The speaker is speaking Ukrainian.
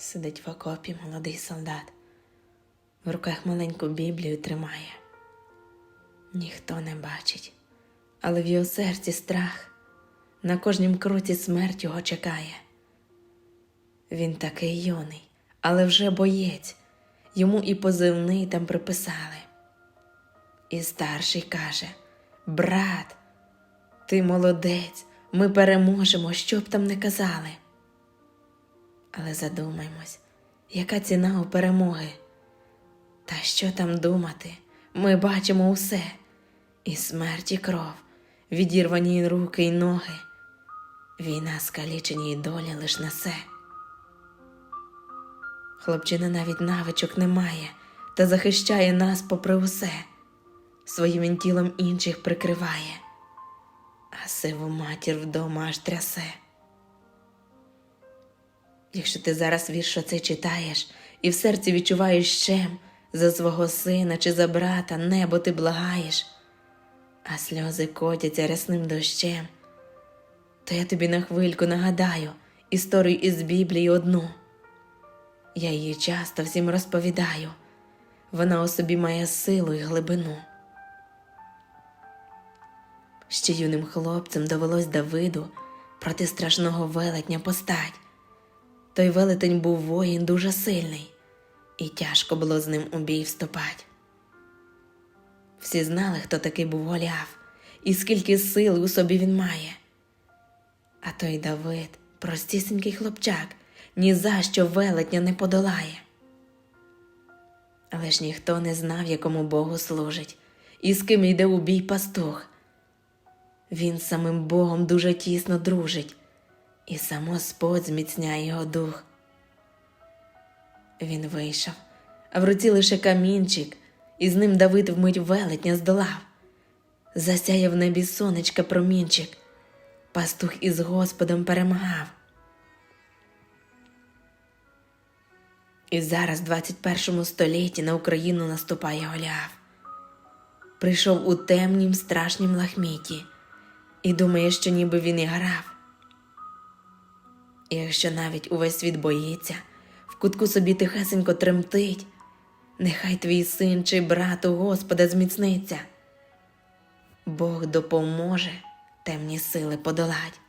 Сидить в окопі молодий солдат, в руках маленьку Біблію тримає. Ніхто не бачить, але в його серці страх, на кожнім кроці смерть його чекає. Він такий юний, але вже боєць, йому і позивний там приписали. І старший каже: Брат, ти молодець, ми переможемо, що б там не казали. Але задумаймось, яка ціна у перемоги? Та що там думати? Ми бачимо усе і смерть, і кров, відірвані руки й ноги. Війна скалічені й долі лиш несе. Хлопчина навіть навичок не має та захищає нас попри усе. Своїм тілом інших прикриває, а сиву матір вдома аж трясе. Якщо ти зараз вірш оцей читаєш і в серці відчуваєш щем за свого сина чи за брата небо ти благаєш, а сльози котяться рясним дощем, то я тобі на хвильку нагадаю історію із Біблії одну. Я її часто всім розповідаю, вона у собі має силу і глибину. Ще юним хлопцем довелось Давиду проти страшного велетня постать. Той велетень був воїн дуже сильний, і тяжко було з ним у бій вступать. Всі знали, хто такий був Голіаф, і скільки сили у собі він має. А той Давид, простісінький хлопчак, ні за що велетня не подолає. Але ж ніхто не знав, якому Богу служить, і з ким йде у бій пастух. Він самим Богом дуже тісно дружить, і сам Господь зміцняє його дух. Він вийшов, а в руці лише камінчик, і з ним Давид вмить велетня здолав. Засяяв в небі сонечка промінчик, пастух із Господом перемагав. І зараз, в 21 столітті, на Україну наступає Голіаф. Прийшов у темнім страшнім лахміті і думає, що ніби він і грав. І якщо навіть увесь світ боїться, в кутку собі тихесенько тремтить, нехай твій син чи брат у Господа зміцниться. Бог допоможе темні сили подолать.